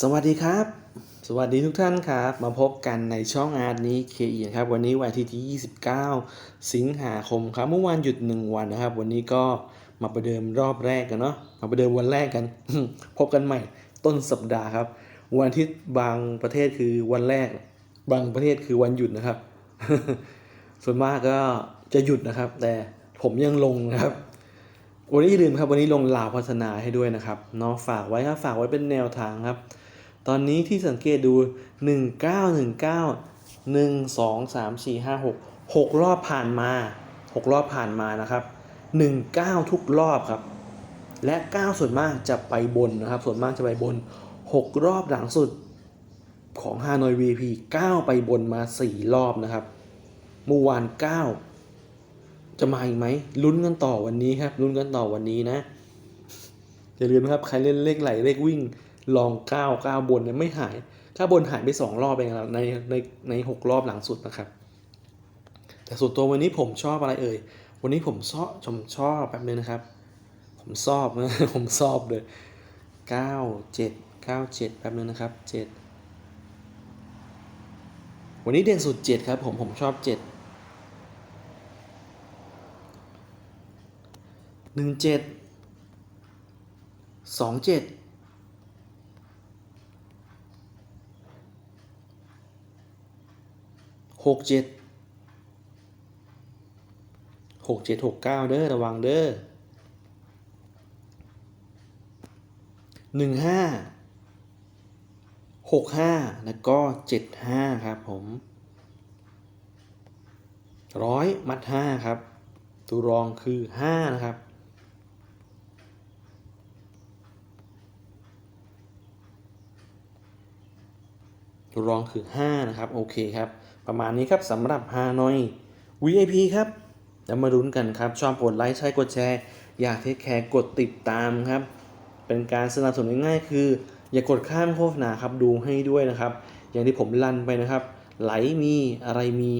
สวัสดีครับ สวัสดีทุกท่านครับ มาพบกันในช่องอาร์ตนี้เคอีครับ วันนี้วันที่ที่29 สิงหาคมครับ เมื่อวานหยุด 1 วันนะครับ วันนี้ก็มาประเดิมรอบแรกกันเนาะ มาประเดิมวันแรกกัน พบกันใหม่ต้นสัปดาห์ครับ วันทิตย์บางประเทศคือวันแรก บางประเทศคือวันหยุดนะครับ ส่วนมากก็จะหยุดนะครับ แต่ผมยังลงนะครับ วันนี้อย่าลืมครับวันนี้ลงลาวพัฒนาให้ด้วยนะครับเนาะฝากไว้ครับฝากไว้เป็นแนวทางครับ ตอนนี้ที่สังเกตดู 1 9 1 9 1 2 3 4 5 6 6 รอบผ่านมา 6 รอบผ่านมานะครับ 1 9 ทุกรอบครับ และ 9 ส่วนมากจะไปบนนะครับ ส่วนมากจะไปบน 6 รอบหลังสุดของฮานอย VP 9 ไปบนมา 4 รอบนะครับเมื่อวาน 9 จะมาอีกไหมลุ้นกันต่อวันนี้ครับลุ้นกันต่อวันนี้นะอย่าลืมครับใครเล่นเลขไหลเลขวิ่งลองเก้าเก้9บนเนี่ยไม่หายเก้9บนหายไป 2 รอบเองในในในหรอบหลังสุดนะครับ แต่ส่วนตัววันนี้ผมชอบอะไรเอ่ยวันนี้ผมชอบชมชอบแบบนึงนะครับ ผมชอบนะผมชอบเลย 9 7 9 7แป๊บนึงนะครับ 7 วันนี้เด่นสุด 7 ครับผมผมชอบ 7 หนึ่งเจ็ดสองเจ็ดหกเจ็ดหกเจ็ดหกเก้าเด้อระวังเด้อหนึ่งห้าหกห้าแล้วก็เจ็ดห้าครับผมร้อยมัดห้าครับ ตัวรองคือห้านะครับ ตัวรองคือ 5 นะครับ โอเคครับ ประมาณนี้ครับสำหรับฮานอย VIP ครับแล้วมาลุ้นกันครับ ชอบกดไลค์ใช้กดแชร์ อยากเทคแคร์กดติดตามครับ เป็นการสนับสนุนง่ายๆคือ อย่ากดข้ามโฆษณาครับดูให้ด้วยนะครับ อย่างที่ผมลั่นไปนะครับ ไหลมีอะไรมี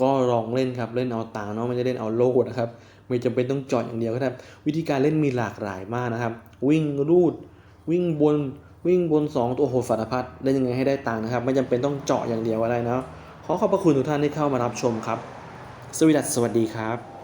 ก็ลองเล่นครับเล่นเอาตังเนาะไม่ได้เล่นเอาโลดนะครับไม่จำเป็นต้องจอดอย่างเดียวก็ได้วิธีการเล่นมีหลากหลายมากนะครับ วิ่งรูด วิ่งบน วิ่งบน 2 ตัวโหดฝัดพัดเล่นยังไงให้ได้ตังค์นะครับ ไม่จำเป็นต้องเจาะอย่างเดียวก็ได้นะขอขอบพระคุณทุกท่านที่เข้ามารับชมครับ สวัสสวัสดีครับ